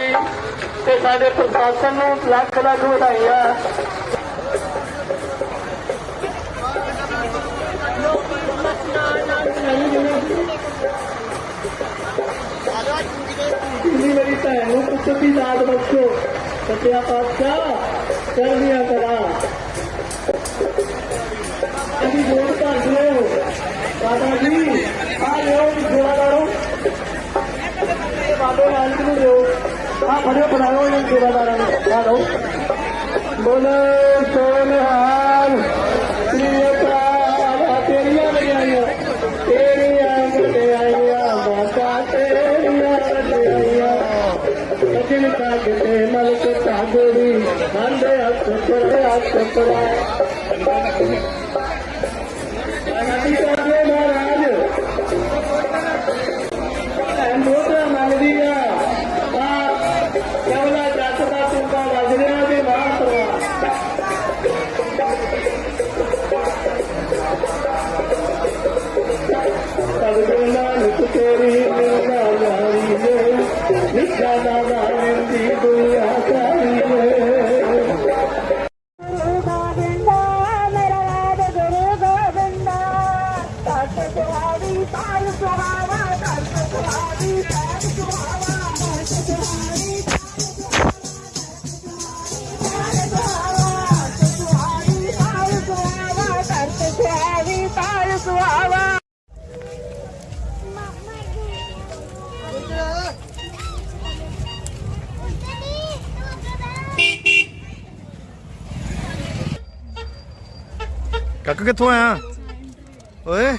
ਤੇ ਸਾਡੇ ਪ੍ਰਸ਼ਾਸਨ ਨੂੰ ਲੱਖ ਲੱਖ ਵਧਾਈਆਂ। ਇੰਨੀ ਮੇਰੀ ਭੈਣ ਨੂੰ ਪੁੱਤਰ ਦੀ ਦਾਤ ਬਖਸ਼ੋ ਸੱਚਿਆ ਪਾਤਸ਼ਾਹ ਕਰਨੀਆਂ ਕਰਾ ਅਸੀਂ ਜੋੜ ਧਰ ਦਿਓ ਬਾਬਾ ਜੀ, ਆ ਲਿਓ ਜੋੜਾ ਕਰੋ ਬਾਬੇ ਨਾਨਕ ਨੂੰ ਦਿਓ। बोर वारो तेरियूं तेरियां किथे आई आवाला गुरी नल हट ਨਾਨਕ ਕਿੱਥੋਂ ਆਇਆ? ਓਏ।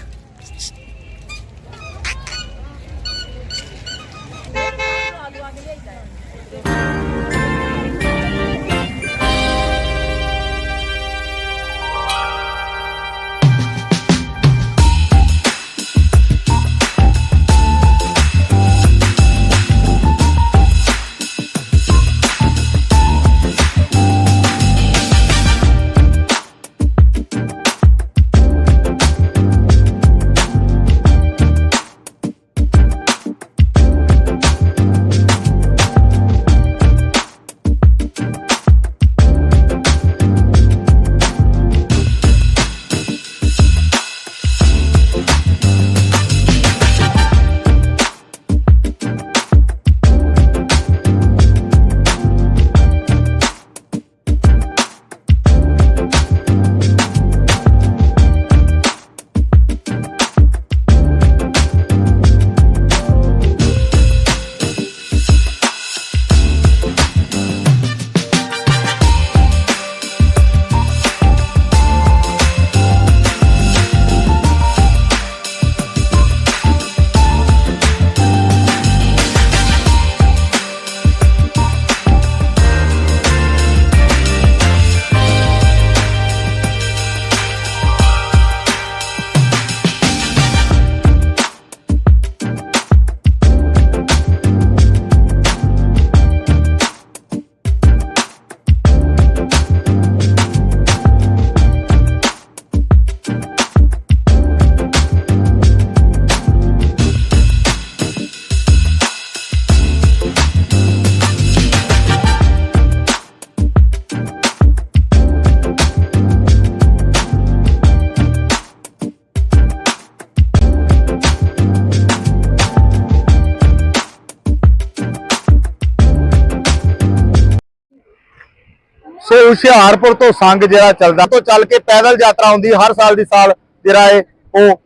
ਹੁਸ਼ਿਆਰਪੁਰ ਤੋਂ ਸੰਗ ਜਿਹੜਾ ਚੱਲਦਾ, ਤੋਂ ਚੱਲ ਕੇ ਪੈਦਲ ਯਾਤਰਾ ਹੁੰਦੀ ਹਰ ਸਾਲ ਦੀ ਸਾਲ ਜਿਹੜਾ ਹੈ ਉਹ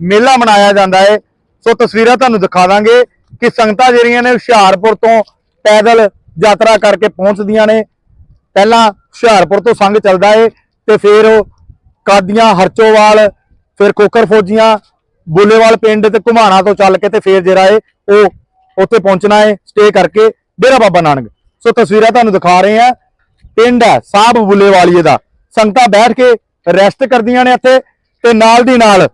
ਮੇਲਾ ਮਨਾਇਆ ਜਾਂਦਾ ਹੈ। ਸੋ ਤਸਵੀਰਾਂ ਤੁਹਾਨੂੰ ਦਿਖਾ ਦਾਂਗੇ ਕਿ ਸੰਗਤਾਂ ਜਿਹੜੀਆਂ ਨੇ ਹੁਸ਼ਿਆਰਪੁਰ ਤੋਂ ਪੈਦਲ ਯਾਤਰਾ ਕਰਕੇ ਪਹੁੰਚਦੀਆਂ ਨੇ। ਪਹਿਲਾਂ ਹੁਸ਼ਿਆਰਪੁਰ ਤੋਂ ਸੰਗ ਚੱਲਦਾ ਏ ਤੇ ਫਿਰ ਉਹ ਕਾਦੀਆਂ, ਹਰਚੋਵਾਲ, ਫਿਰ ਕੋਕਰ ਫੌਜੀਆਂ, ਬੁੱਲੇਵਾਲ ਪਿੰਡ ਤੇ ਘੁਮਾਣਾ ਤੋਂ ਚੱਲ ਕੇ ਤੇ ਫਿਰ ਜਿਹੜਾ ਏ ਉਹ ਉੱਥੇ ਪਹੁੰਚਣਾ ਏ ਸਟੇ ਕਰਕੇ ਡੇਰਾ ਬਾਬਾ ਨਾਨਕ। ਸੋ ਤਸਵੀਰਾਂ ਤੁਹਾਨੂੰ ਦਿਖਾ ਰਹੇ ਆ ਪਿੰਡ ਹੈ ਸਾਹਬ ਬੁੱਲੇਵਾਲੀਏ ਦਾ। ਸੰਗਤਾਂ ਬੈਠ ਕੇ ਰੈਸਟ ਕਰਦੀਆਂ ਨੇ ਇੱਥੇ ਤੇ ਨਾਲ ਦੀ ਨਾਲ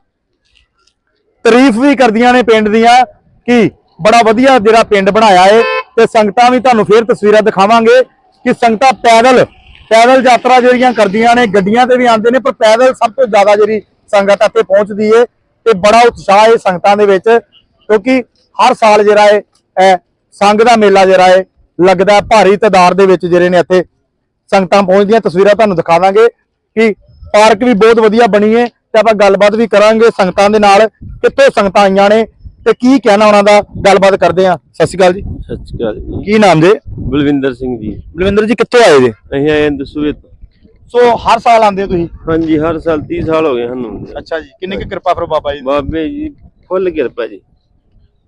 ਤਾਰੀਫ ਵੀ ਕਰਦੀਆਂ ਨੇ ਪਿੰਡ ਦੀਆਂ ਕਿ ਬੜਾ ਵਧੀਆ ਜਿਹੜਾ ਪਿੰਡ ਬਣਾਇਆ ਏ ਤੇ ਸੰਗਤਾਂ ਵੀ ਤੁਹਾਨੂੰ ਫੇਰ ਤਸਵੀਰਾਂ ਦਿਖਾਵਾਂਗੇ ਕਿ ਸੰਗਤਾਂ ਪੈਦਲ ਪੈਦਲ ਯਾਤਰਾ ਜਿਹੜੀਆਂ ਕਰਦੀਆਂ ਨੇ, ਗੱਡੀਆਂ ਤੇ ਵੀ ਆਉਂਦੇ ਨੇ, ਪਰ ਪੈਦਲ ਸਭ ਤੋਂ ਜ਼ਿਆਦਾ ਜਿਹੜੀ ਸੰਗਤ ਇੱਥੇ ਪਹੁੰਚਦੀ ਏ ਤੇ ਬੜਾ ਉਤਸ਼ਾਹ ਏ ਸੰਗਤਾਂ ਦੇ ਵਿੱਚ ਕਿਉਂਕਿ ਹਰ ਸਾਲ ਜਿਹੜਾ ਏ, ਇਹ ਸੰਗ ਦਾ ਮੇਲਾ ਜਿਹੜਾ ਏ ਲੱਗਦਾ ਭਾਰੀ ਤਾਦਾਦ ਦੇ ਵਿੱਚ ਜਿਹੜੇ ਨੇ ਇੱਥੇ ਸੰਗਤਾਂ ਪਹੁੰਚਦੀਆਂ ਤਸਵੀਰਾਂ ਤੁਹਾਨੂੰ ਦਿਖਾ ਦਾਂਗੇ ਕਿ ਪਾਰਕ ਵੀ ਬਹੁਤ ਵਧੀਆ ਬਣੀ ਹੈ ਤੇ ਆਪਾਂ ਗੱਲਬਾਤ ਵੀ ਕਰਾਂਗੇ ਸੰਗਤਾਂ ਦੇ ਨਾਲ ਕਿੱਥੋਂ ਸੰਗਤਾਂ ਆਈਆਂ ਨੇ ਤੇ ਕੀ ਕਹਿਣਾ ਉਹਨਾਂ ਦਾ ਗੱਲਬਾਤ ਕਰਦੇ ਆ ਸਤਿ ਸ਼੍ਰੀ ਅਕਾਲ ਜੀ। ਸਤਿ ਸ਼੍ਰੀ ਅਕਾਲ ਜੀ। ਕੀ ਨਾਮ ਜੀ? ਬਲਵਿੰਦਰ ਸਿੰਘ ਜੀ। ਬਲਵਿੰਦਰ ਜੀ ਕਿੱਥੋਂ ਆਏ ਜੀ? ਅਸੀਂ ਆਏ ਹਾਂ ਦਸੂਏ ਤੋਂ। ਸੋ ਹਰ ਸਾਲ ਆਉਂਦੇ ਤੁਸੀਂ? ਹਾਂਜੀ ਹਰ ਸਾਲ 30 ਸਾਲ ਹੋ ਗਏ ਸਾਨੂੰ ਅੱਛਾ ਜੀ ਕਿੰਨੀ ਕੁ ਕਿਰਪਾ ਫਿਰ ਬਾਬਾ ਜੀ ਦੀ? ਬਾਬੇ ਜੀ ਫੁੱਲ ਕਿਰਪਾ ਜੀ।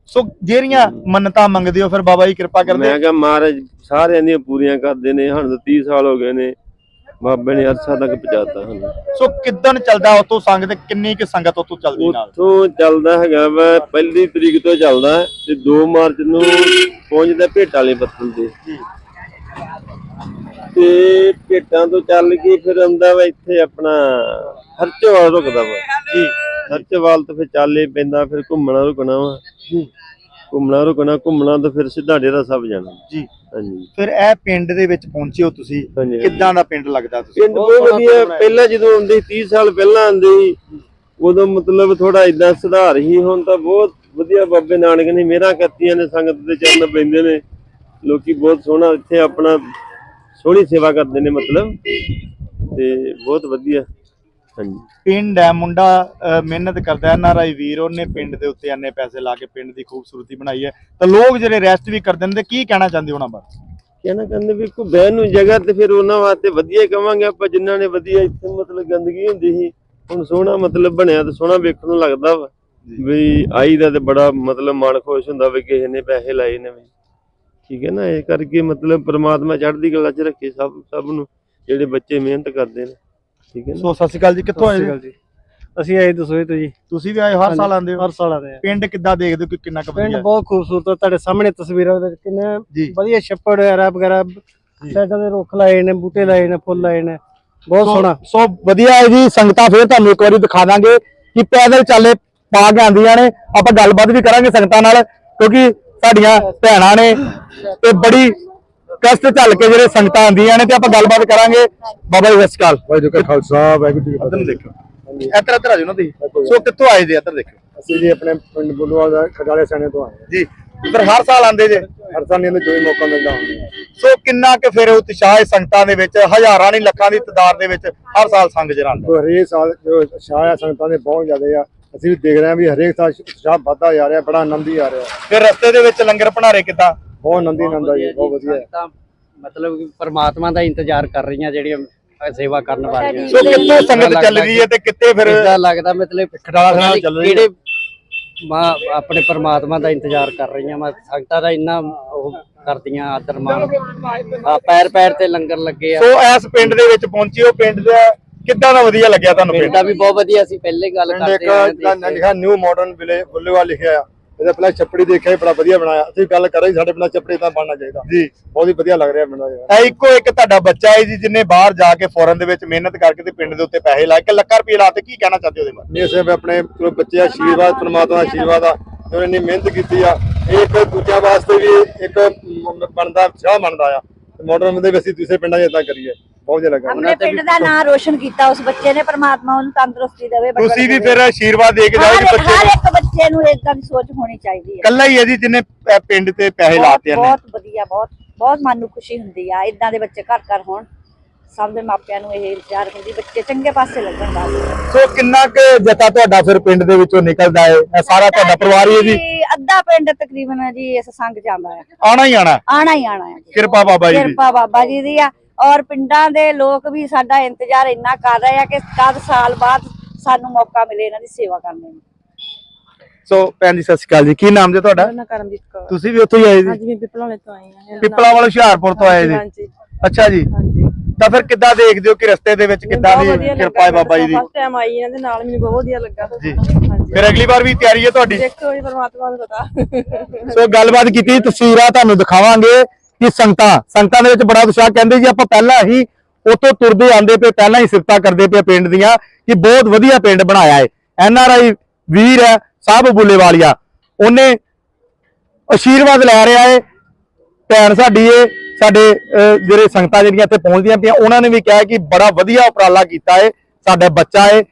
ਸੋ ਜਿਹੜੀਆਂ ਮੰਨਤਾਂ ਮੰਗਦੇ ਹੋ ਫਿਰ ਬਾਬਾ ਜੀ ਕਿਰਪਾ ਕਰਦੇ। ਮੈਂ ਕਿਹਾ ਮਹਾਰਾਜ ਸਾਰਿਆਂ ਦੀਆਂ ਪੂਰੀਆਂ ਕਰਦੇ ਨੇ ਤਾਂ 30 ਸਾਲ ਹੋ ਗਏ ਨੇ ਬਾਬੇ ਨੇ ਅਰਸਾ ਤੱਕ ਪਹੁੰਚਾਤਾ ਸਾਨੂੰ। ਸੋ ਕਿੱਦਣ ਚੱਲਦਾ ਉਤੋਂ ਸੰਗਤ ਕਿੰਨੀ ਕੁ ਸੰਗਤ ਉਤੋਂ ਚੱਲਦੀ ਨਾਲ? ਉੱਥੋਂ ਚੱਲਦਾ ਹੈਗਾ ਵਾ ਪਹਿਲੀ ਤਰੀਕ ਤੋਂ ਚੱਲਦਾ ਤੇ 2 ਮਾਰਚ ਨੂੰ ਪਹੁੰਚਦਾ ਭੇਟਾਂ ਵਾਲੇ ਪੱਤਲ ਤੇ। ਤੇ ਭੇਟਾਂ ਤੋਂ ਚੱਲ ਕੇ ਫਿਰ ਆਉਂਦਾ ਵਾ ਇੱਥੇ ਆਪਣਾ ਹਰਚਵਾਲ ਰੁਕਦਾ ਵਾ। ਜੀ। ਹਰਚਵਾਲ ਤੋਂ ਫਿਰ ਚਾਲੇ ਪੈਂਦਾ ਫਿਰ ਘੁੰਮਣਾ ਰੁਕਣਾ ਵਾ। ਜੀ। ਘੁੰਮਣਾ ਰੁਕਣਾ ਘੁੰਮਣਾ ਤਾਂ ਫਿਰ ਸਿੱਧਾ ਡੇਰਾ ਸਾਹਿਬ ਜਾਣਾ। ਜੀ। ਹਾਂਜੀ। ਫਿਰ ਇਹ ਪਿੰਡ ਦੇ ਵਿੱਚ ਪਹੁੰਚੇ ਹੋ ਤੁਸੀਂ। ਹਾਂਜੀ। ਕਿੱਦਾਂ ਦਾ ਪਿੰਡ ਲੱਗਦਾ ਤੁਸੀਂ? ਪਿੰਡ ਬਹੁਤ ਵਧੀਆ। ਪਹਿਲਾਂ ਜਦੋਂ ਆਉਂਦੇ ਸੀ, 30 ਸਾਲ ਪਹਿਲਾਂ ਆਉਂਦੇ ਸੀ ਉਦੋਂ ਮਤਲਬ ਥੋੜਾ ਇਦਾਂ ਸੁਧਾਰ ਹੀ ਹੁਣ ਤਾਂ ਬਹੁਤ ਵਧੀਆ ਬਾਬੇ ਨਾਨਕ ਨੇ ਮੇਰਾ ਕਰਤੀਆਂ ਨੇ ਸੰਗਤ ਦੇ ਚਰਨ ਪੈਂਦੇ ਨੇ। ਲੋਕੀ ਬਹੁਤ ਸੋਹਣਾ ਇੱਥੇ ਆਪਣਾ ਸੋਹਣੀ ਸੇਵਾ ਕਰਦੇ ਨੇ ਮਤਲਬ। ਤੇ ਬਹੁਤ ਵਧੀਆ। ਹਾਂਜੀ। ਪਿੰਡ ਹੈ ਮੁੰਡਾ ਅਹ, ਮਿਹਨਤ ਕਰਦਾ ਹੈ ਨਾਰਾਈ ਵੀਰ ਉਹਨੇ ਪਿੰਡ ਦੇ ਉੱਤੇ ਇੰਨੇ ਪੈਸੇ ਲਾ ਕੇ ਪਿੰਡ ਦੀ ਖੂਬਸੂਰਤੀ ਬਣਾਈ ਹੈ। ਤਾਂ ਲੋਕ ਜਿਹੜੇ ਰੈਸਟ ਵੀ ਕਰਦੇ ਨੇ ਤੇ ਕੀ ਕਹਿਣਾ ਚਾਹੁੰਦੇ ਉਹਨਾਂ ਬਾਰੇ? ਕਹਿਣਾ ਕਹਿੰਦੇ ਵੀ ਕੋਈ ਬਹਿਣ ਨੂੰ ਜਗ੍ਹਾ ਤੇ ਫਿਰ ਉਹਨਾਂ ਵਾਸਤੇ ਵਧੀਆ ਹੀ ਕਵਾਂਗੇ ਆਪਾਂ ਜਿਨ੍ਹਾਂ ਨੇ ਵਧੀਆ ਇੱਥੇ ਮਤਲਬ ਗੰਦਗੀ ਹੁੰਦੀ ਸੀ ਹੁਣ ਸੋਹਣਾ ਮਤਲਬ ਬਣਿਆ ਤੇ ਸੋਹਣਾ ਵੇਖਣ ਨੂੰ ਲੱਗਦਾ ਵਾ ਵੀ ਆਈ ਦਾ ਤੇ ਬੜਾ ਮਤਲਬ ਮਨ ਖੁਸ਼ ਹੁੰਦਾ ਵੀ ਕਿਸੇ ਨੇ ਪੈਸੇ ਲਾਏ ਨੇ ਵੀ। ਠੀਕ ਹੈ ਨਾ ਇਹ ਕਰਕੇ ਮਤਲਬ ਪ੍ਰਮਾਤਮਾ ਚੜ੍ਹਦੀ ਕਲਾ 'ਚ ਰੱਖੇ ਸਭ ਸਭ ਨੂੰ ਜਿਹੜੇ ਬੱਚੇ ਮਿਹਨਤ ਕਰਦੇ ਨੇ। ਠੀਕ ਹੈ ਨਾ? ਸੋ ਸਤਿ ਸ਼੍ਰੀ ਅਕਾਲ ਜੀ ਕਿੱਥੋਂ ਆਏ ਜੀ? ਜੀ। ਅਸੀਂ ਆਏ ਦਸੋਏ ਤੋਂ ਜੀ। ਤੁਸੀਂ ਵੀ ਆਏ ਹੋ, ਹਰ ਸਾਲ ਆਉਂਦੇ ਹੋ? ਹਰ ਸਾਲ ਆਦੇ ਆ ਪਿੰਡ ਕਿੱਦਾਂ ਦੇਖਦੇ ਹੋ? ਕਿ ਕਿੰਨਾ ਕੁ ਪਿੰਡ ਵਧੀਆ ਬਹੁਤ ਖੂਬਸੂਰਤ ਆ ਤੁਹਾਡੇ ਸਾਹਮਣੇ ਤਸਵੀਰਾਂ ਵਿੱਚ ਕਿੰਨੇ ਜੀ। ਵਧੀਆ ਛੱਪੜ ਵਗੈਰਾ ਵਗੈਰਾ ਸਾਈਡਾਂ ਦੇ ਰੁੱਖ ਲਾਏ ਨੇ ਬੂਟੇ ਲਾਏ ਨੇ ਫੁੱਲ ਲਾਏ ਨੇ। ਬਹੁਤ ਸੋਹਣਾ। ਸੋ ਵਧੀਆ ਹੈ ਜੀ ਸੰਗਤਾਂ ਫੇਰ ਤੁਹਾਨੂੰ ਇੱਕ ਵਾਰੀ ਦਿਖਾ ਦਾਂਗੇ ਕਿ ਪੈਦਲ ਚਾਲੇ ਪਾ ਕੇ ਆਂਦੀਆਂ ਨੇ। ਆਪਾਂ ਗੱਲਬਾਤ ਵੀ ਕਰਾਂਗੇ ਸੰਗਤਾਂ ਨਾਲ ਕਿਉਂਕਿ ਸਾਡੀਆਂ ਭੈਣਾਂ ਨੇ ਤੇ ਬੜੀ ਕਸ਼ਟ ਝੱਲ ਕੇ ਜਿਹੜੇ ਸੰਗਤਾਂ ਆਂਦੀਆਂ ਨੇ ਤੇ ਆਪਾਂ ਗੱਲਬਾਤ ਕਰਾਂਗੇ। ਬਾਬਾ ਜੀ ਸਤਿ ਸ਼੍ਰੀ ਅਕਾਲ। ਵਾਹਿਗੁਰੂ ਕਾ ਖਾਲਸਾ ਵਾਹਿਗੁਰੂ ਜੀ ਕੀ ਦੇਖੋ ਇੱਧਰ ਇੱਧਰ ਆ ਜਾਓ ਨਾ ਤੁਸੀਂ। ਸੋ ਕਿੱਥੋਂ ਆਏ ਜੀ? ਇੱਧਰ ਦੇਖੋ ਅਸੀਂ ਜੀ ਆਪਣੇ ਪਿੰਡ ਬੁੱਲੋਵਾਲ ਦਾ ਖਡਾਲੇ ਸੈਣੇ ਤੋਂ ਆਏ ਜੀ ਫਿਰ ਹਰ ਸਾਲ ਆਂਦੇ ਜੇ? ਹਰ ਸਾਲ ਨੂੰ ਜੋ ਵੀ ਮੌਕਾ ਮਿਲਦਾ ਹੁੰਦਾ। ਸੋ ਕਿੰਨਾ ਕਿ ਫਿਰ ਉਤਸ਼ਾਹ ਹੈ ਸੰਗਤਾਂ ਦੇ ਵਿੱਚ ਹਜ਼ਾਰਾਂ ਨਹੀਂ ਲੱਖਾਂ ਦੀ ਤਾਦਾਦ ਦੇ ਵਿੱਚ ਹਰ ਸਾਲ ਸੰਗ ਜਰਾਂਦਾ ਤੋ ਹਰੇਕ ਸਾਲ ਜੋ ਉਤਸ਼ਾਹ ਆ ਸੰਗਤਾਂ ਦੇ ਬਹੁਤ ਜ਼ਿਆਦਾ ਆ। ਅਸੀਂ ਵੀ ਦੇਖ ਰਹੇ ਹਾਂ ਵੀ ਹਰੇਕ ਸਾਲ ਉਤਸ਼ਾਹ ਵੱਧਦਾ ਜਾ ਰਿਹਾ ਬੜਾ ਆਨੰਦ ਹੀ ਆ ਰਿਹਾ। ਫਿਰ ਰਸਤੇ ਦੇ ਵਿੱਚ ਲੰਗਰ ਭੰਡਾਰੇ ਕਿੱਦਾਂ? ਬਹੁਤ ਆਨੰਦ ਆ ਜੀ ਬਹੁਤ ਵਧੀਆ। ਹੈ। ਤਾਂ ਮਤਲਬ ਕਿ ਪਰਮਾਤਮਾ ਦਾ ਇੰਤਜ਼ਾਰ ਕਰ ਰਹੀਆਂ ਜਿਹੜੀਆਂ ਅਹ ਸੇਵਾ ਕਰਨ ਵਾਲੀਆਂ। ਸੋ ਕਿੱਥੋਂ ਸੰਗਤ ਚੱਲ ਰਹੀ ਹੈ ਤੇ ਕਿੱਥੇ ਫਿਰ ਇਦਾਂ ਲੱਗਦਾ ਮਤਲਬ ਖਡਾਲਾ ਸਾਹਿਬ ਚੱਲ ਰਹੀ ਹੈ। ਕਿਹੜੇ ਮਾਂ ਆਪਣੇ ਪਰਮਾਤਮਾ ਦਾ ਇੰਤਜ਼ਾਰ ਕਰ ਰਹੀਆਂ ਮੈਂ ਸੰਗਤਾਂ ਦਾ ਇੰਨਾ ਉਹ ਕਰਦੀਆਂ ਆਦਰ ਮਾਣ। ਆ ਪੈਰ ਪੈਰ ਤੇ ਲੰਗਰ ਲੱਗੇ ਆ। ਸੋ ਇਸ ਪਿੰਡ ਦੇ ਵਿੱਚ ਪਹੁੰਚੇ ਹੋ ਪਿੰਡ ਦਾ ਕਿੱਦਾਂ ਦਾ ਵਧੀਆ ਲੱਗਿਆ ਤੁਹਾਨੂੰ ਪਿੰਡ ਪਿੰਡ? ਦਾ ਵੀ ਬਹੁਤ ਵਧੀਆ ਸੀ ਪਹਿਲੇ ਗੱਲ ਪਿੰਡ ਕਰਦੇ ਇੱਕ ਆ ਜਿਹੜਾ ਲਿਖਿਆ ਨਿਊ ਮਾਡਰਨ ਵਿਲੇਜ ਬੁੱਲੋਵਾਲ ਲਿਖਿਆ ਆ। ਇਹਦਾ ਪਹਿਲਾਂ ਛੱਪੜੀ ਦੇਖਿਆ ਬੜਾ ਵਧੀਆ ਬਣਾਇਆ। ਅਸੀਂ ਗੱਲ ਕਰ ਰਹੇ ਸਾਡੇ ਪਿੰਡ ਛੱਪੜੀ ਤਾਂ ਬਣਨਾ ਚਾਹੀਦਾ। ਜੀ। ਬਹੁਤ ਹੀ ਵਧੀਆ ਲੱਗ ਰਿਹਾ ਮੈਨੂੰ ਯਾਰ। ਇਹ ਇੱਕੋ ਇੱਕ ਤੁਹਾਡਾ ਬੱਚਾ ਹੈ ਜੀ ਜਿਹਨੇ ਬਾਹਰ ਜਾ ਕੇ ਫੋਰਨ ਦੇ ਵਿੱਚ ਮਿਹਨਤ ਕਰਕੇ ਤੇ ਪਿੰਡ ਦੇ ਉੱਤੇ ਪੈਸੇ ਲਾ ਕੇ ਲੱਖਾਂ ਰੁਪਏ ਲਾ ਤੇ ਕੀ ਕਹਿਣਾ ਚਾਹਦੇ ਹੋ ਉਹਦੇ ਬਾਰੇ? ਨਹੀਂ ਅਸੀਂ ਆਪਣੇ ਬੱਚੇ ਦਾ ਆਸ਼ੀਰਵਾਦ ਪਰਮਾਤਮਾ ਦਾ ਆਸ਼ੀਰਵਾਦ ਆ। ਤੇ ਉਹਨੇ ਇੰਨੀ ਮਿਹਨਤ ਕੀਤੀ ਆ। ਇਹ ਇੱਕ ਦੂਜਿਆਂ ਵਾਸਤੇ ਵੀ ਇੱਕ ਬਣਦਾ ਚਾਹ ਬਣਦਾ ਆ। ਮਾਡਰਨ ਦੇ ਵੀ ਅਸੀਂ ਦੂਸਰੇ ਪਿੰਡਾਂ 'ਚ ਇਦਾਂ ਕਰੀਏ। ਬਹੁਤ ਆਪਣੇ ਪਿੰਡ ਦਾ ਨਾਂ ਰੋਸ਼ਨ ਕੀਤਾ ਉਸ ਬੱਚੇ ਨੇ ਪ੍ਰਮਾਤਮਾ ਉਹਨੂੰ ਤੰਦਰੁਸਤੀ ਦੇਵੇ ਬਚਪਨ ਤੁਸੀਂ ਵੀ ਦੇਵੇ। ਫਿਰ ਆਸ਼ੀਰਵਾਦ ਦੇ ਕੇ ਜਾਓ ਜੀ ਹਰ ਬੱਚੇ ਹਰ ਨੂੰ ਇੱਕ ਬੱਚੇ ਨੂੰ ਇਦਾਂ ਦੀ ਸੋਚ ਹੋਣੀ ਚਾਹੀਦੀ ਹੈ। ਕੱਲਾ ਹੀ ਹੈ ਜੀ ਜਿਹਨੇ ਅਹ, ਪਿੰਡ ਤੇ ਪੈਸੇ ਲਾਤੇ ਨੇ ਬਹੁਤ ਵਧੀਆ ਬਹੁਤ ਬਹੁਤ ਮਨ ਨੂੰ ਖੁਸ਼ੀ ਹੁੰਦੀ ਆ ਇਦਾਂ ਦੇ ਬੱਚੇ ਘਰ ਘਰ ਹੋਣ। ਸਭ ਦੇ ਮਾਪਿਆਂ ਨੂੰ ਇਹ ਵਿਚਾਰ ਹੁੰਦੀ ਬੱਚੇ ਚੰਗੇ ਪਾਸੇ ਲੱਗਣ ਦਾ ਸੋ ਕਿੰਨਾ ਕੁ ਜਤਾ ਤੁਹਾਡਾ ਫਿਰ ਪਿੰਡ ਦੇ ਵਿੱਚੋਂ ਨਿਕਲਦਾ ਹੈ ਇਹ ਸਾਰਾ ਤੁਹਾਡਾ ਪਰਿਵਾਰ ਹੀ ਹੈ ਜੀ। ਅੱਧਾ ਪਿੰਡ ਤਕਰੀਬਨ ਜੀ ਇਸ ਸੰਗ ਹੈ। ਆਣਾ ਹੀ ਆਣਾ। ਆਣਾ ਹੀ ਆਣਾ ਹੈ ਜੀ। ਕਿਰਪਾ ਬਾਬਾ ਜੀ ਦੀ। ਕਿਰਪਾ ਬਾਬਾ ਜੀ ਦੀ ਆ। ਔਰ ਪਿੰਡਾਂ ਦੇ ਲੋਕ ਵੀ ਸਾਡਾ ਇੰਤਜ਼ਾਰ ਇੰਨਾ ਕਰ ਰਹੇ ਆ ਕਿ ਕਦ ਸਾਲ ਬਾਅਦ ਸਾਨੂੰ ਮੌਕਾ ਮਿਲੇ ਇਹਨਾਂ ਦੀ ਸੇਵਾ ਕਰਨ ਨੂੰ। ਸੋ ਭੈਣ ਜੀ ਸਤਿ ਸ਼੍ਰੀ ਅਕਾਲ ਜੀ। ਕੀ ਨਾਮ ਜੀ ਤੁਹਾਡਾ? ਮੈਂ ਕਰਮਜੀਤ ਕੌਰ ਤੁਸੀਂ ਵੀ ਉੱਥੋਂ ਹੀ ਆਏ ਜੀ? ਹਾਂਜੀ ਮੈਂ ਪਿਪਲਾਲੇ ਤੋਂ ਆਈ ਹਾਂ। ਪਿੱਪਲਾ ਵਾਲਾ ਹੁਸ਼ਿਆਰਪੁਰ ਤੋਂ ਆਏ ਜੀ। ਹਾਂਜੀ। ਅੱਛਾ ਜੀ। ਹਾਂਜੀ। ਤਾਂ ਫਿਰ ਕਿੱਦਾਂ ਦੇਖਦੇ ਹੋ ਕਿ ਰਸਤੇ ਦੇ ਵਿੱਚ ਕਿੱਦਾਂ ਦੀ ਕਿਰਪਾ ਹੈ ਬਾਬਾ ਜੀ ਦੀ? ਫਸਟ ਟਾਈਮ ਆਈ ਇਹਨਾਂ ਦੇ ਨਾਲ ਮੈਨੂੰ ਬਹੁਤ ਵਧੀਆ ਲੱਗਾ। ਜੀ। ਫਿਰ ਅਗਲੀ ਵਾਰ ਵੀ ਤਿਆਰੀ ਹੈ ਤੁਹਾਡੀ? ਦੇਖੋ ਜੀ ਪਰਮਾਤਮਾ ਨੂੰ ਪਤਾ। ਸੋ ਗੱਲਬਾਤ ਕੀਤੀ ਤਸਵੀਰਾਂ ਤੁਹਾਨੂੰ ਦਿਖਾਵਾਂਗੇ। ਕਿ ਸੰਗਤਾਂ ਸੰਗਤਾਂ ਦੇ ਵਿੱਚ ਬੜਾ ਉਤਸ਼ਾਹ ਕਹਿੰਦੇ ਜੀ, ਆਪਾਂ ਪਹਿਲਾਂ ਹੀ ਉੱਥੋਂ ਤੁਰਦੇ ਆਂਦੇ ਪਏ, ਪਹਿਲਾਂ ਹੀ ਸਿਫਤਾਂ ਕਰਦੇ ਪਏ ਪਿੰਡ ਦੀਆਂ ਕਿ ਬਹੁਤ ਵਧੀਆ ਪਿੰਡ ਬਣਾਇਆ ਏ। ਐਨ ਆਰ ਆਈ ਵੀਰ ਹੈ ਸਾਹਿਬ ਬੁੱਲੇਵਾਲੀਆ। ਉਹਨੇ ਆਸ਼ੀਰਵਾਦ ਲੈ ਰਿਹਾ ਏ। ਭੈਣ ਸਾਡੀ ਏ, ਸਾਡੇ ਜਿਹੜੇ ਸੰਗਤਾਂ ਜਿਹੜੀਆਂ ਇੱਥੇ ਪਹੁੰਚਦੀਆਂ ਪਈਆਂ, ਉਹਨਾਂ ਨੇ ਵੀ ਕਿਹਾ ਕਿ ਬੜਾ ਵਧੀਆ ਉਪਰਾਲਾ ਕੀਤਾ ਹੈ ਸਾਡਾ ਬੱਚਾ ਏ।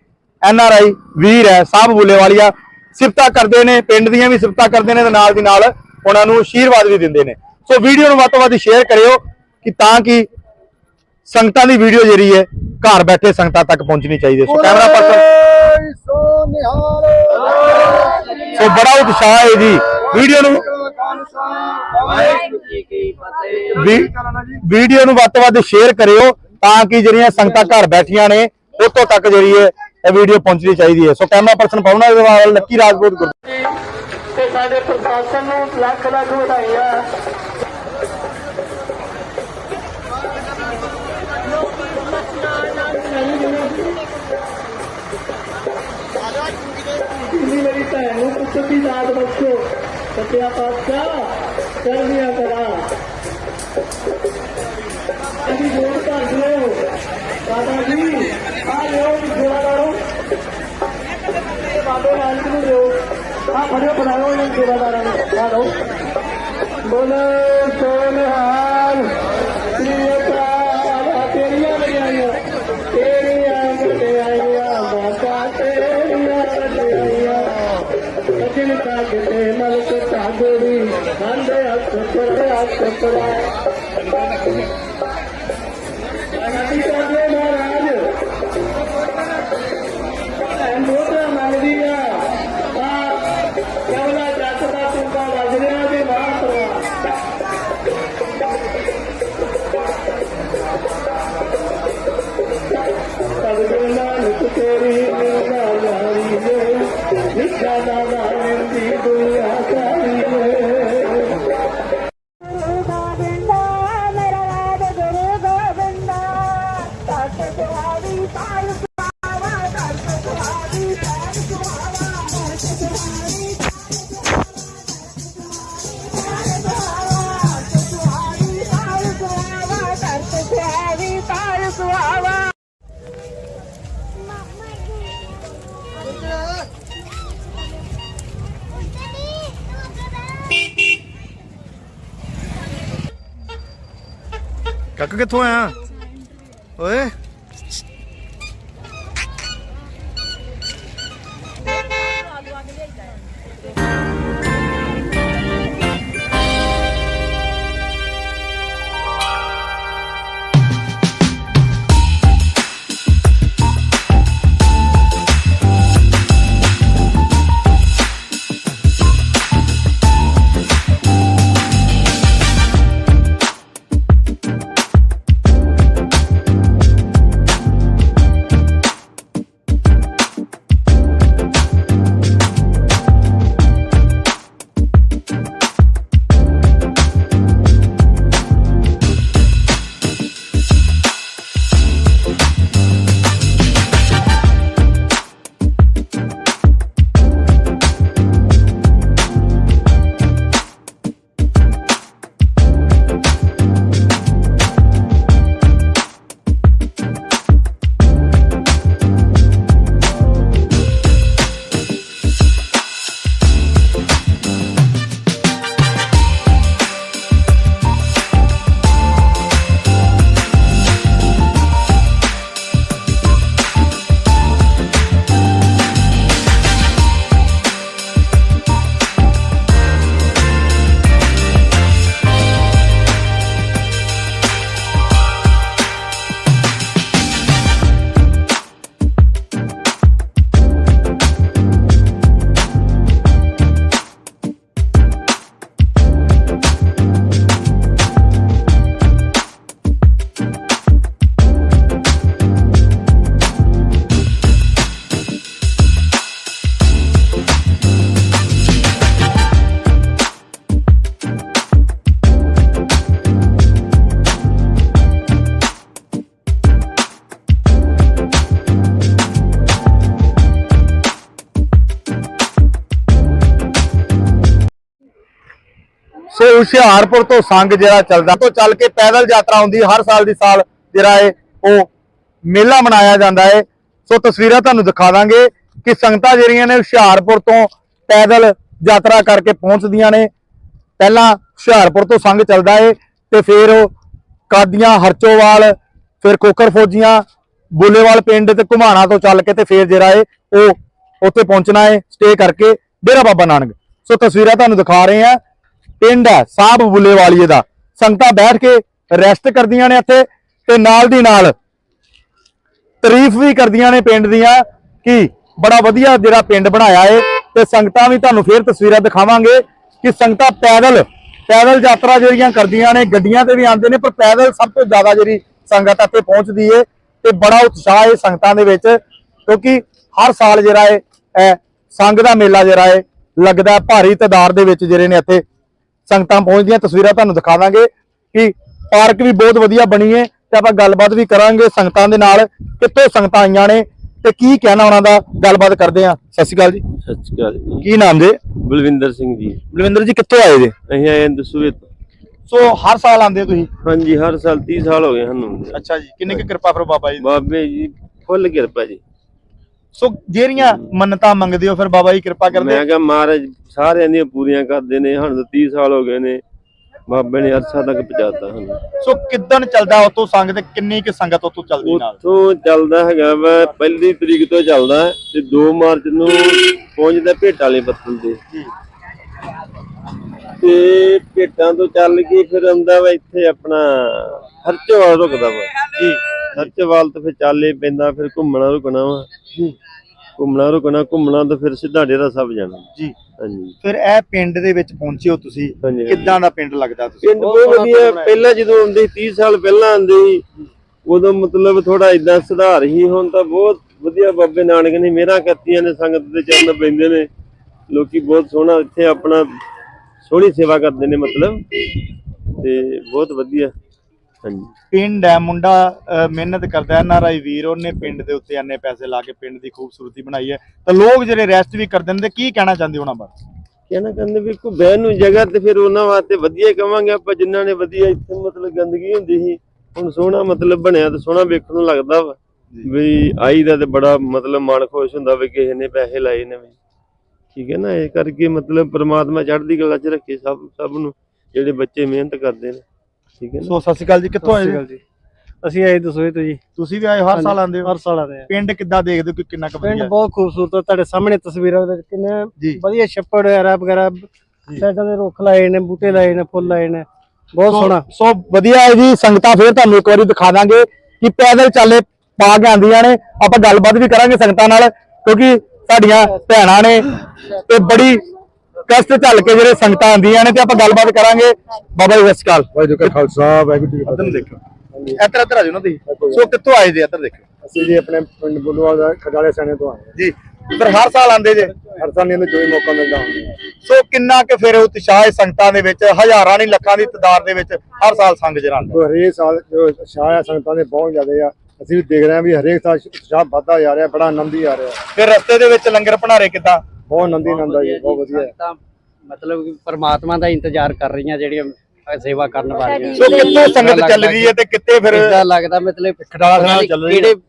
ਐਨ ਆਰ ਆਈ ਵੀਰ ਹੈ ਸਾਹਿਬ ਬੁੱਲੇਵਾਲੀਆ। ਸਿਫਤਾਂ ਕਰਦੇ ਨੇ, ਪਿੰਡ ਦੀਆਂ ਵੀ ਸਿਫਤਾਂ ਕਰਦੇ ਨੇ ਤੇ ਨਾਲ ਦੀ ਨਾਲ ਉਹਨਾਂ ਨੂੰ ਆਸ਼ੀਰਵਾਦ ਵੀ ਦਿੰਦੇ ਨੇ। ਸੋ ਵੀਡੀਓ ਨੂੰ ਵੱਧ ਤੋਂ ਵੱਧ ਸ਼ੇਅਰ ਕਰਿਓ ਕਿ ਤਾਂ ਕਿ ਸੰਗਤਾਂ ਦੀ ਵੀਡੀਓ ਜਿਹੜੀ ਹੈ ਘਰ ਬੈਠੇ ਸੰਗਤਾਂ ਤੱਕ ਪਹੁੰਚਣੀ ਚਾਹੀਦੀ ਹੈ। ਸੋ ਕੈਮਰਾ ਪਰਸਨ ਸੋ ਬੜਾ ਉਤਸ਼ਾਹ ਹੈ ਜੀ। ਵੀਡੀਓ ਨੂੰ ਵੀਡੀਓ ਨੂੰ ਵੱਧ ਤੋਂ ਵੱਧ ਸ਼ੇਅਰ ਕਰਿਓ ਤਾਂ ਕਿ ਜਿਹੜੀਆਂ ਸੰਗਤਾਂ ਘਰ ਬੈਠੀਆਂ ਨੇ ਉੱਥੋਂ ਤੱਕ ਜਿਹੜੀ ਹੈ ਇਹ ਵੀਡੀਓ ਪਹੁੰਚਣੀ ਚਾਹੀਦੀ ਹੈ। So camera person Pawan Agarwal Lucky Rajput ਸਾਡੇ ਪ੍ਰਸ਼ਾਸਨ ਨੂੰ ਲੱਖ ਲੱਖ ਵਧਾਈਆਂ। ਜੀ ਮੇਰੀ ਭੈਣ ਨੂੰ ਪੁੱਤ ਦੀ ਦਾਤ ਬਖਸ਼ੋ ਸੱਚਿਆ ਪਾਤਸ਼ਾਹ ਕਰਨੀਆਂ ਕਰਾ ਅਸੀਂ ਜੋੜ ਧਰ ਦਿਓ ਦਾਦਾ ਜੀ, ਆ ਲਿਓ ਜੋੜਾ ਕਰੋ ਬਾਬੇ ਨਾਨਕ ਨੂੰ ਦਿਓ। ते आईया बाबा ते आई नागे मतलबु हले हथ हथ ਕਿੱਥੋਂ ਆਇਆ? ਓਏ ਸੋ ਹੁਸ਼ਿਆਰਪੁਰ ਤੋਂ ਸੰਗ ਜਿਹੜਾ ਚੱਲਦਾ ਤੋਂ ਚੱਲ ਕੇ ਪੈਦਲ ਯਾਤਰਾ ਹੁੰਦੀ ਹੈ, ਹਰ ਸਾਲ ਦੀ ਸਾਲ ਜਿਹੜਾ ਹੈ ਉਹ ਮੇਲਾ ਮਨਾਇਆ ਜਾਂਦਾ ਹੈ। ਸੋ ਤਸਵੀਰਾਂ ਤੁਹਾਨੂੰ ਦਿਖਾ ਦਾਂਗੇ ਕਿ ਸੰਗਤਾਂ ਜਿਹੜੀਆਂ ਨੇ ਹੁਸ਼ਿਆਰਪੁਰ ਤੋਂ ਪੈਦਲ ਯਾਤਰਾ ਕਰਕੇ ਪਹੁੰਚਦੀਆਂ ਨੇ। ਪਹਿਲਾਂ ਹੁਸ਼ਿਆਰਪੁਰ ਤੋਂ ਸੰਗ ਚੱਲਦਾ ਏ ਤੇ ਫਿਰ ਉਹ ਕਾਦੀਆਂ ਹਰਚੋਵਾਲ ਫਿਰ ਕੋਕਰ ਫੌਜੀਆਂ ਬੁੱਲੇਵਾਲ ਪਿੰਡ ਤੇ ਘੁਮਾਣਾ ਤੋਂ ਚੱਲ ਕੇ ਤੇ ਫਿਰ ਜਿਹੜਾ ਹੈ ਉਹ ਉੱਥੇ ਪਹੁੰਚਣਾ ਏ ਸਟੇ ਕਰਕੇ ਡੇਰਾ ਬਾਬਾ ਨਾਨਕ। ਸੋ ਤਸਵੀਰਾਂ ਤੁਹਾਨੂੰ ਦਿਖਾ ਰਹੇ ਆ ਪਿੰਡ ਹੈ ਸਾਹਬ ਬੁੱਲੇਵਾਲੀਏ ਦਾ। ਸੰਗਤਾਂ ਬੈਠ ਕੇ ਰੈਸਟ ਕਰਦੀਆਂ ਨੇ ਇੱਥੇ ਤੇ ਨਾਲ ਦੀ ਨਾਲ ਤਾਰੀਫ ਵੀ ਕਰਦੀਆਂ ਨੇ ਪਿੰਡ ਦੀਆਂ ਕਿ ਬੜਾ ਵਧੀਆ ਜਿਹੜਾ ਪਿੰਡ ਬਣਾਇਆ ਏ ਤੇ ਸੰਗਤਾਂ ਵੀ ਤੁਹਾਨੂੰ ਫੇਰ ਤਸਵੀਰਾਂ ਦਿਖਾਵਾਂਗੇ ਕਿ ਸੰਗਤਾਂ ਪੈਦਲ ਪੈਦਲ ਯਾਤਰਾ ਜਿਹੜੀਆਂ ਕਰਦੀਆਂ ਨੇ, ਗੱਡੀਆਂ ਤੇ ਵੀ ਆਉਂਦੇ ਨੇ, ਪਰ ਪੈਦਲ ਸਭ ਤੋਂ ਜ਼ਿਆਦਾ ਜਿਹੜੀ ਸੰਗਤ ਇੱਥੇ ਪਹੁੰਚਦੀ ਏ ਤੇ ਬੜਾ ਉਤਸ਼ਾਹ ਏ ਸੰਗਤਾਂ ਦੇ ਵਿੱਚ ਕਿਉਂਕਿ ਹਰ ਸਾਲ ਜਿਹੜਾ ਏ, ਇਹ ਸੰਗ ਦਾ ਮੇਲਾ ਜਿਹੜਾ ਏ ਲੱਗਦਾ ਭਾਰੀ ਤਾਦਾਦ ਦੇ ਵਿੱਚ ਜਿਹੜੇ ਨੇ ਇੱਥੇ ਸੰਗਤਾਂ ਪਹੁੰਚਦੀਆਂ ਤਸਵੀਰਾਂ ਤੁਹਾਨੂੰ ਦਿਖਾਵਾਂਗੇ ਕਿ ਪਾਰਕ ਵੀ ਬਹੁਤ ਵਧੀਆ ਬਣੀ ਹੈ ਤੇ ਆਪਾਂ ਗੱਲਬਾਤ ਵੀ ਕਰਾਂਗੇ ਸੰਗਤਾਂ ਦੇ ਨਾਲ ਕਿੱਥੋਂ ਸੰਗਤਾਂ ਆਈਆਂ ਨੇ ਤੇ ਕੀ ਕਹਿਣਾ ਉਹਨਾਂ ਦਾ ਗੱਲਬਾਤ ਕਰਦੇ ਆ ਸਤਿ ਸ਼੍ਰੀ ਅਕਾਲ ਜੀ। ਸਤਿ ਸ਼੍ਰੀ ਅਕਾਲ ਜੀ। ਕੀ ਨਾਮ ਜੀ? ਬਲਵਿੰਦਰ ਸਿੰਘ ਜੀ। ਬਲਵਿੰਦਰ ਜੀ ਕਿੱਥੋਂ ਆਏ ਜੀ? ਅਸੀਂ ਆਏ ਹਾਂ ਦਸੂਏ ਤੋਂ। ਸੋ ਹਰ ਸਾਲ ਆਉਂਦੇ ਤੁਸੀਂ? ਹਾਂਜੀ ਹਰ ਸਾਲ 30 ਸਾਲ ਹੋ ਗਏ ਸਾਨੂੰ ਅੱਛਾ ਜੀ ਕਿੰਨੀ ਕੁ ਕਿਰਪਾ ਫਿਰ ਬਾਬਾ ਜੀ ਦੀ? ਬਾਬੇ ਜੀ ਫੁੱਲ ਕਿਰਪਾ ਜੀ। ਸੋ ਜਿਹੜੀਆਂ ਮੰਨਤਾਂ ਮੰਗਦੇ ਹੋ ਫਿਰ ਬਾਬਾ ਜੀ ਕਿਰਪਾ ਕਰਦੇ। ਮੈਂ ਕਿਹਾ ਮਹਾਰਾਜ ਸਾਰਿਆਂ ਦੀਆਂ ਪੂਰੀਆਂ ਕਰਦੇ ਨੇ ਤਾਂ 30 ਸਾਲ ਹੋ ਗਏ ਨੇ। ਬਾਬੇ ਨੇ ਅਰਸਾ ਤੱਕ ਪਹੁੰਚਾਤਾ ਸਾਨੂੰ ਸੋ ਕਿੱਦਣ ਚੱਲਦਾ ਉਤੋਂ ਸੰਗਤ ਕਿੰਨੀ ਕੁ ਸੰਗਤ ਉਤੋਂ ਚੱਲਦੀ ਨਾਲ? ਉੱਥੋਂ ਚੱਲਦਾ ਹੈਗਾ ਵਾ ਪਹਿਲੀ ਤਰੀਕ ਤੋਂ ਚੱਲਦਾ ਤੇ 2 ਮਾਰਚ ਨੂੰ ਪਹੁੰਚਦਾ ਭੇਟਾਂ ਵਾਲੇ ਪੱਤਨ ਤੇ। ਤੇ ਭੇਟਾਂ ਤੋਂ ਚੱਲ ਕੇ ਫਿਰ ਆਉਂਦਾ ਵਾ ਇੱਥੇ ਆਪਣਾ ਹਰਚਵਾਲ ਰੁਕਦਾ ਵਾ। ਜੀ। ਹਰਚਵਾਲ ਤੋਂ ਫਿਰ ਚਾਲੇ ਪੈਂਦਾ ਫਿਰ ਘੁੰਮਣਾ ਰੁਕਣਾ ਵਾ। ਜੀ। ਘੁੰਮਣਾ ਰੁਕਣਾ ਘੁੰਮਣਾ ਤਾਂ ਫਿਰ ਸਿੱਧਾ ਡੇਰਾ ਸਾਹਿਬ ਜਾਣਾ। ਜੀ। ਹਾਂਜੀ। ਫਿਰ ਇਹ ਪਿੰਡ ਦੇ ਵਿੱਚ ਪਹੁੰਚੇ ਹੋ ਤੁਸੀਂ। ਹਾਂਜੀ। ਕਿੱਦਾਂ ਦਾ ਪਿੰਡ ਲੱਗਦਾ ਤੁਸੀਂ? ਪਿੰਡ ਬਹੁਤ ਵਧੀਆ। ਪਹਿਲਾਂ ਜਦੋਂ ਆਉਂਦੇ ਸੀ 30 ਸਾਲ ਪਹਿਲਾਂ ਆਉਂਦੇ ਸੀ ਉਦੋਂ ਮਤਲਬ ਥੋੜਾ ਇਦਾਂ ਸੁਧਾਰ ਹੀ ਹੁਣ ਤਾਂ ਬਹੁਤ ਵਧੀਆ ਬਾਬੇ ਨਾਨਕ ਨੇ ਮੇਰਾ ਕਰਤੀਆਂ ਨੇ ਸੰਗਤ ਦੇ ਚਰਨ ਪੈਂਦੇ ਨੇ। ਲੋਕੀ ਬਹੁਤ ਸੋਹਣਾ ਇੱਥੇ ਆਪਣਾ ਸੋਹਣੀ ਸੇਵਾ ਕਰਦੇ ਨੇ ਮਤਲਬ। ਤੇ ਬਹੁਤ ਵਧੀਆ। ਹਾਂਜੀ। ਪਿੰਡ ਹੈ ਮੁੰਡਾ ਅਹ, ਮਿਹਨਤ ਕਰਦਾ ਹੈ ਨਾਰਾਈ ਵੀਰ ਉਹਨੇ ਪਿੰਡ ਦੇ ਉੱਤੇ ਇੰਨੇ ਪੈਸੇ ਲਾ ਕੇ ਪਿੰਡ ਦੀ ਖੂਬਸੂਰਤੀ ਬਣਾਈ ਹੈ। ਤਾਂ ਲੋਕ ਜਿਹੜੇ ਰੈਸਟ ਵੀ ਕਰਦੇ ਨੇ ਤੇ ਕੀ ਕਹਿਣਾ ਚਾਹੁੰਦੇ ਉਹਨਾਂ ਬਾਰੇ? ਕਹਿਣਾ ਕਹਿੰਦੇ ਵੀ ਕੋਈ ਬਹਿਣ ਨੂੰ ਜਗ੍ਹਾ ਤੇ ਫਿਰ ਉਹਨਾਂ ਵਾਸਤੇ ਵਧੀਆ ਹੀ ਕਵਾਂਗੇ ਆਪਾਂ ਜਿਨ੍ਹਾਂ ਨੇ ਵਧੀਆ ਇੱਥੇ ਮਤਲਬ ਗੰਦਗੀ ਹੁੰਦੀ ਸੀ ਹੁਣ ਸੋਹਣਾ ਮਤਲਬ ਬਣਿਆ ਤੇ ਸੋਹਣਾ ਵੇਖਣ ਨੂੰ ਲੱਗਦਾ ਵਾ ਵੀ ਆਈ ਦਾ ਤੇ ਬੜਾ ਮਤਲਬ ਮਨ ਖੁਸ਼ ਹੁੰਦਾ ਵੀ ਕਿਸੇ ਨੇ ਪੈਸੇ ਲਾਏ ਨੇ ਵੀ। ਠੀਕ ਹੈ ਨਾ ਇਹ ਕਰਕੇ ਮਤਲਬ ਪ੍ਰਮਾਤਮਾ ਚੜ੍ਹਦੀ ਕਲਾ 'ਚ ਰੱਖੇ ਸਭ ਸਭ ਨੂੰ ਜਿਹੜੇ ਬੱਚੇ ਮਿਹਨਤ ਕਰਦੇ ਨੇ। ਠੀਕ ਹੈ ਨਾ ਸੋ ਸਤਿ ਸ਼੍ਰੀ ਅਕਾਲ ਜੀ ਕਿੱਥੋਂ ਆਏ ਜੀ? ਅਸੀਂ ਆਏ ਦਸੋਏ ਤੋਂ ਜੀ। ਤੁਸੀਂ ਵੀ ਆਏ ਹੋ, ਹਰ ਸਾਲ ਆਉਂਦੇ ਹੋ? ਹਰ ਸਾਲ ਆਦੇ ਆ ਪਿੰਡ ਕਿੱਦਾਂ ਦੇਖਦੇ ਹੋ ਕਿ ਕਿੰਨਾ ਕੁ ਪਿੰਡ ਵਧੀਆ? ਬਹੁਤ ਖੂਬਸੂਰਤ ਆ ਤੁਹਾਡੇ ਸਾਹਮਣੇ ਤਸਵੀਰਾਂ ਵਿੱਚ ਕਿੰਨੇ ਵਧੀਆ ਛੱਪੜ ਐਰਾ ਵਗੈਰਾ ਸਾਈਡਾਂ ਦੇ ਰੁੱਖ ਲਾਏ ਨੇ ਬੂਟੇ ਲਾਏ ਨੇ ਫੁੱਲ ਲਾਏ ਨੇ। ਬਹੁਤ ਸੋਹਣਾ। ਸੋ ਵਧੀਆ ਹੈ ਜੀ ਸੰਗਤਾਂ ਫੇਰ ਤੁਹਾਨੂੰ ਇੱਕ ਵਾਰੀ ਦਿਖਾ ਦਾਂਗੇ ਕਿ ਪੈਦਲ ਚਾਲੇ ਪਾ ਕੇ ਆਉਂਦੀਆਂ ਨੇ। ਆਪਾਂ ਗੱਲਬਾਤ ਵੀ ਕਰਾਂਗੇ ਸੰਗਤਾਂ ਨਾਲ ਕਿਉਂਕਿ ਸਾਡੀਆਂ ਭੈਣਾਂ ਨੇ ਤੇ ਬੜੀ ਕਸ਼ਟ ਝੱਲ ਕੇ ਜਿਹੜੇ ਸੰਗਤਾਂ ਆਉਂਦੀਆਂ ਨੇ ਤੇ ਆਪਾਂ ਗੱਲਬਾਤ ਕਰਾਂਗੇ। ਬਾਬਾ ਜੀ ਸਤਿ ਵਾਹਿਗੁਰੂ ਕਾ ਖਾਲਸਾ ਵਾਹਿਗੁਰੂ ਜੀ ਕੀ ਇੱਧਰ ਨੂੰ ਦੇਖੋ ਇੱਧਰ ਇੱਧਰ ਆ ਜਾਓ ਨਾ ਤੁਸੀਂ। ਸੋ ਕਿੱਥੋਂ ਆਏ ਜੀ? ਇੱਧਰ ਦੇਖੋ ਅਸੀਂ ਜੀ ਆਪਣੇ ਪਿੰਡ ਬੁੱਲੂਵਾਲ ਦਾ ਖਡਾਲੇ ਸੈਣੇ ਤੋਂ ਆਏ। ਜੀ ਫਿਰ ਹਰ ਸਾਲ ਆਉਂਦੇ ਜੇ? ਹਰ ਸਾਲ ਨਹੀਂ ਜੋ ਵੀ ਮੌਕਾ ਮਿਲਦਾ ਹੁੰਦਾ। ਸੋ ਕਿੰਨਾ ਕੁ ਫਿਰ ਉਤਸ਼ਾਹ ਹੈ ਸੰਗਤਾਂ ਦੇ ਵਿੱਚ ਹਜ਼ਾਰਾਂ ਨਹੀਂ ਲੱਖਾਂ ਦੀ ਤਾਦਾਦ ਦੇ ਵਿੱਚ ਹਰ ਸਾਲ ਸੰਗ ਜਰਾਂਦਾ ਉਹ ਹਰੇਕ ਸਾਲ ਜੋ ਸ਼ਾਹ ਆ ਸੰਗਤਾਂ ਦੇ ਬਹੁਤ ਜ਼ਿਆਦਾ ਆ। ਅਸੀਂ ਵੀ ਦੇਖ ਰਹੇ ਹਾਂ ਵੀ ਹਰੇਕ ਸਾਲ ਸ਼ਾਹ ਵੱਧਦਾ ਜਾ ਰਿਹਾ ਬੜਾ ਆਨੰਦ ਹੀ ਆ ਰਿਹਾ। ਫਿਰ ਰਸਤੇ ਦੇ ਵਿੱਚ ਲੰਗਰ ਭੰਡਾਰੇ ਕਿੱਦਾਂ? ਬਹੁਤ ਆਨੰਦ ਹੀ ਆਨੰਦ ਆ ਜੀ ਬਹੁਤ ਵਧੀਆ। ਮਤਲਬ ਕਿ ਪਰਮਾਤਮਾ ਦਾ ਇੰਤਜ਼ਾਰ ਕਰ ਰਹੀਆਂ ਜਿਹੜੀਆਂ ਅਹ ਸੇਵਾ ਕਰਨ ਵਾਲੀਆਂ। ਸੋ ਕਿੱਥੋਂ ਸੰਗਤ ਚੱਲ ਰਹੀ ਹੈ ਤੇ ਕਿੱਥੇ ਫਿਰ ਇਦਾਂ ਲੱਗਦਾ ਮਤਲਬ ਖਟਾਸ ਨਾਲ ਚੱਲ ਰਹੀ ਹੈ। ਕਿਹੜੇ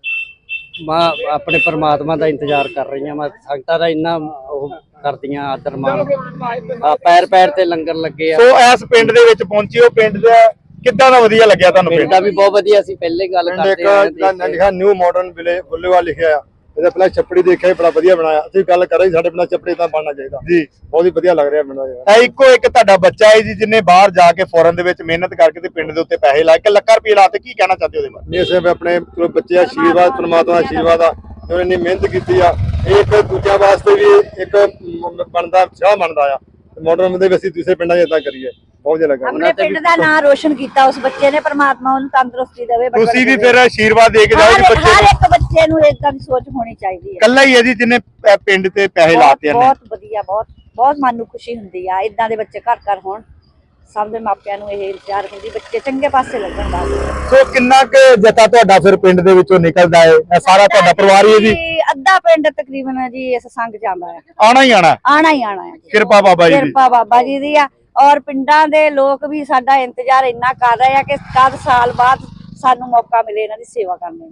ਮਾਂ ਆਪਣੇ ਪਰਮਾਤਮਾ ਦਾ ਇੰਤਜ਼ਾਰ ਕਰ ਰਹੀਆਂ ਮੈਂ ਸੰਗਤਾਂ ਦਾ ਇੰਨਾ ਉਹ ਕਰਦੀਆਂ ਆਦਰ ਮਾਣ ਆ ਪੈਰ ਪੈਰ ਤੇ ਲੰਗਰ ਲੱਗੇ ਆ। ਸੋ ਇਸ ਪਿੰਡ ਦੇ ਵਿੱਚ ਪਹੁੰਚੇ ਹੋ ਪਿੰਡ ਦਾ ਕਿੱਦਾਂ ਦਾ ਵਧੀਆ ਲੱਗਿਆ ਤੁਹਾਨੂੰ ਪਿੰਡ ਪਿੰਡ? ਦਾ ਵੀ ਬਹੁਤ ਵਧੀਆ ਸੀ ਪਹਿਲੇ ਗੱਲ ਪਿੰਡ ਕਰਦੇ ਇੱਕ ਆ ਜਿਹੜਾ ਲਿਖਿਆ ਨਿਊ ਮਾਡਰਨ ਵਿਲੇ ਬੁੱਲੇਵਾਲ ਲਿਖਿਆ ਆ। ਇਹਦਾ ਪਹਿਲਾਂ ਛੱਪੜੀ ਦੇਖਿਆ ਸੀ, ਬੜਾ ਵਧੀਆ ਬਣਾਇਆ। ਅਸੀਂ ਗੱਲ ਕਰ ਰਹੇ ਸੀ ਸਾਡੇ ਪਿੰਡ ਛੱਪੜੀ ਤਾਂ ਬਣਨਾ ਚਾਹੀਦਾ। ਜੀ। ਬਹੁਤ ਹੀ ਵਧੀਆ ਲੱਗ ਰਿਹਾ ਮੈਨੂੰ ਯਾਰ। ਇਹ ਇੱਕੋ ਇੱਕ ਤੁਹਾਡਾ ਬੱਚਾ ਹੈ ਜੀ ਜਿਹਨੇ ਬਾਹਰ ਜਾ ਕੇ ਫੋਰਨ ਦੇ ਵਿੱਚ ਮਿਹਨਤ ਕਰਕੇ ਤੇ ਪਿੰਡ ਦੇ ਉੱਤੇ ਪੈਸੇ ਲਾ ਕੇ ਲੱਖਾਂ ਰੁਪਏ ਲਾ ਤੇ ਕੀ ਕਹਿਣਾ ਚਾਹਦੇ ਹੋ ਉਹਦੇ ਬਾਰੇ? ਨਹੀਂ ਅਸੀਂ ਵੀ ਆਪਣੇ ਚਲੋ ਬੱਚੇ ਦਾ ਆਸ਼ੀਰਵਾਦ ਪਰਮਾਤਮਾ ਦਾ ਆਸ਼ੀਰਵਾਦ ਆ। ਜੋ ਇੰਨੀ ਮਿਹਨਤ ਕੀਤੀ ਆ। ਇਹ ਇੱਕ ਦੂਜਿਆਂ ਵਾਸਤੇ ਵੀ ਇੱਕ ਮ- ਬਣਦਾ ਚਾਹ ਬਣਦਾ ਆ। ਮਾਡਰਨ ਦੇ ਵਿੱਚ ਅਸੀਂ ਦੂਸਰੇ ਪਿੰਡਾਂ 'ਚ ਇਦਾਂ ਕਰੀਏ। ਬਹੁਤ ਵਧੀਆ ਲੱਗਾ ਆਪਣੇ ਪਿੰਡ ਦਾ ਨਾਂ ਰੋਸ਼ਨ ਕੀਤਾ ਉਸ ਬੱਚੇ ਨੇ ਪ੍ਰਮਾਤਮਾ ਉਹਨੂੰ ਤੰਦਰੁਸਤੀ ਦੇਵੇ ਬੱਚੇ ਤੁਸੀਂ ਵੀ ਨੂੰ ਫਿਰ ਆਸ਼ੀਰਵਾਦ ਦੇ ਕੇ ਜਾਓ ਹਰ ਜੀ ਬੱਚੇ ਹਰ ਨੂੰ। ਇੱਕ ਬੱਚੇ ਨੂੰ ਏਦਾਂ ਦੀ ਸੋਚ ਹੋਣੀ ਚਾਹੀਦੀ ਹੈ। ਕੱਲਾ ਹੀ ਹੈ ਜੀ ਜਿਹਨੇ ਪ- ਪਿੰਡ ਤੇ ਪੈਸੇ ਬਹੁਤ ਲਾਤੇ ਨੇ ਬਹੁਤ ਵਧੀਆ ਬਹੁਤ ਬਹੁਤ ਮਨ ਨੂੰ ਖੁਸ਼ੀ ਹੁੰਦੀ ਆ ਇਦਾਂ ਦੇ ਬੱਚੇ ਘਰ ਘਰ ਹੋਣ। ਸਭ ਦੇ ਮਾਪਿਆਂ ਨੂੰ ਇਹ ਇੰਤਜ਼ਾਰ ਹੁੰਦੀ ਬੱਚੇ ਚੰਗੇ ਪਾਸੇ ਲੱਗਣ ਦਾ ਸੋ ਕਿੰਨਾ ਕੁ ਜਤਾ ਤੁਹਾਡਾ ਫਿਰ ਪਿੰਡ ਦੇ ਵਿੱਚੋਂ ਨਿਕਲਦਾ ਹੈ ਇਹ ਸਾਰਾ ਤੁਹਾਡਾ ਪਰਿਵਾਰ ਹੀ ਹੈ ਜੀ। ਅੱਧਾ ਪਿੰਡ ਤਕਰੀਬਨ ਜੀ ਇਸ ਸੰਗ ਜਾਂਦਾ ਆ ਆਣਾ ਹੀ ਆਣਾ ਆਣਾ ਹੀ ਆਣਾ ਹੈ ਜੀ। ਕਿਰਪਾ ਬਾਬਾ ਜੀ ਦੀ। ਕਿਰਪਾ ਬਾਬਾ ਜੀ ਦੀ ਆ। ਔਰ ਪਿੰਡਾਂ ਦੇ ਲੋਕ ਵੀ ਸਾਡਾ ਇੰਤਜ਼ਾਰ ਇੰਨਾ ਕਰ ਰਹੇ ਆ ਕਿ ਕਦ ਸਾਲ ਬਾਅਦ ਸਾਨੂੰ ਮੌਕਾ ਮਿਲੇ ਇਹਨਾਂ ਦੀ ਸੇਵਾ ਕਰਨ ਨੂੰ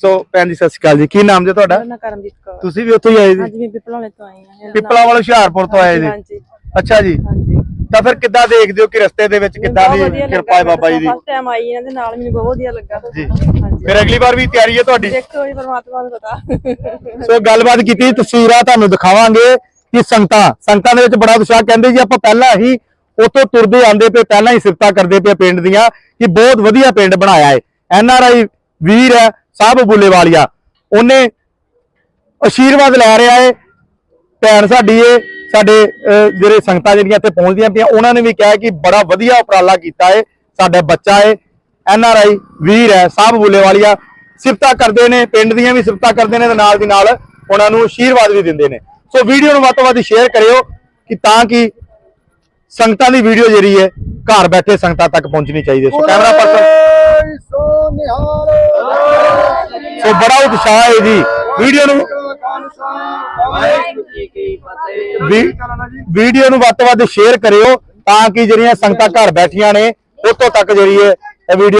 ਸੋ ਭੈਣ ਜੀ ਸਤਿ ਸ਼੍ਰੀ ਅਕਾਲ ਜੀ। ਕੀ ਨਾਮ ਜੀ ਤੁਹਾਡਾ? ਨਾ ਕਰਮਜੀਤ ਕੌਰ ਤੁਸੀਂ ਵੀ ਉੱਥੋਂ ਹੀ ਆਏ ਜੀ? ਅੱਜ ਵੀ ਪਿਪਲਾਂ ਤੋਂ ਆਈ ਹਾਂ। ਪਿੱਪਲਾ ਵਾਲਾ ਹੁਸ਼ਿਆਰਪੁਰ ਤੋਂ ਆਏ ਜੀ। ਹਾਂਜੀ ਅੱਛਾ ਜੀ। ਹਾਂਜੀ। ਤਾਂ ਫਿਰ ਕਿੱਦਾਂ ਦੇਖਦੇ ਹੋ ਕਿ ਰਸਤੇ ਦੇ ਵਿੱਚ ਕਿੱਦਾਂ ਦੀ ਕਿਰਪਾ ਹੈ ਬਾਬਾ ਜੀ ਦੀ? ਫਸਟ ਟਾਈਮ ਆਈ ਇਹਨਾਂ ਦੇ ਨਾਲ ਮੈਨੂੰ ਬਹੁਤ ਵਧੀਆ ਲੱਗਾ ਜੀ। ਹਾਂਜੀ। ਫਿਰ ਅਗਲੀ ਵਾਰ ਵੀ ਤਿਆਰੀ ਹੈ ਤੁਹਾਡੀ? ਦੇਖੋ ਜੀ ਪਰਮਾਤਮਾ ਨੂੰ ਪਤਾ। ਸੋ ਗੱਲਬਾਤ ਕੀਤੀ ਤਸਵੀਰਾਂ ਤੁਹਾਨੂੰ ਦਿਖਾਵਾਂਗੇ। ਕਿ ਸੰਗਤਾਂ ਸੰਗਤਾਂ ਦੇ ਵਿੱਚ ਬੜਾ ਉਤਸ਼ਾਹ ਕਹਿੰਦੇ ਜੀ, ਆਪਾਂ ਪਹਿਲਾਂ ਹੀ ਉੱਥੋਂ ਤੁਰਦੇ ਆਂਦੇ ਪਏ, ਪਹਿਲਾਂ ਹੀ ਸਿਫਤਾਂ ਕਰਦੇ ਪਏ ਪਿੰਡ ਦੀਆਂ ਕਿ ਬਹੁਤ ਵਧੀਆ ਪਿੰਡ ਬਣਾਇਆ ਏ। ਐਨ ਆਰ ਆਈ ਵੀਰ ਹੈ, ਸਾਹਿਬ ਬੁੱਲੇਵਾਲੀਆ, ਉਹਨੇ ਆਸ਼ੀਰਵਾਦ ਲੈ ਰਿਹਾ ਏ। ਭੈਣ ਸਾਡੀ ਏ, ਸਾਡੇ ਜਿਹੜੇ ਸੰਗਤਾਂ ਜਿਹੜੀਆਂ ਇੱਥੇ ਪਹੁੰਚਦੀਆਂ ਪਈਆਂ, ਉਹਨਾਂ ਨੇ ਵੀ ਕਿਹਾ ਕਿ ਬੜਾ ਵਧੀਆ ਉਪਰਾਲਾ ਕੀਤਾ ਏ, ਸਾਡਾ ਬੱਚਾ ਏ। ਐਨ ਆਰ ਆਈ ਵੀਰ ਹੈ, ਸਾਹਿਬ ਬੁੱਲੇਵਾਲੀਆ, ਸਿਫਤਾਂ ਕਰਦੇ ਨੇ, ਪਿੰਡ ਦੀਆਂ ਵੀ ਸਿਫਤਾਂ ਕਰਦੇ ਨੇ ਤੇ ਨਾਲ ਦੀ ਨਾਲ ਉਹਨਾਂ ਨੂੰ ਆਸ਼ੀਰਵਾਦ ਵੀ ਦਿੰਦੇ ਨੇ। ਸੋ ਵੀਡੀਓ ਨੂੰ ਵੱਧ ਤੋਂ ਵੱਧ ਸ਼ੇਅਰ ਕਰਿਓ ਕਿ ਤਾਂ ਕਿ ਸੰਗਤਾਂ ਦੀ ਵੀਡੀਓ ਜਿਹੜੀ ਹੈ ਘਰ ਬੈਠੇ ਸੰਗਤਾਂ ਤੱਕ ਪਹੁੰਚਣੀ ਚਾਹੀਦੀ ਹੈ। ਸੋ ਕੈਮਰਾ ਪਰਸਨ ਸੋ ਬੜਾ ਉਤਸ਼ਾਹ ਹੈ ਜੀ। ਵੀਡੀਓ ਨੂੰ ਵੀਡੀਓ ਨੂੰ ਵੱਧ ਤੋਂ ਵੱਧ ਸ਼ੇਅਰ ਕਰਿਓ ਤਾਂ ਕਿ ਜਿਹੜੀਆਂ ਸੰਗਤਾਂ ਘਰ ਬੈਠੀਆਂ ਨੇ ਉੱਥੋਂ ਤੱਕ ਜਿਹੜੀ ਹੈ ਇਹ ਵੀਡੀਓ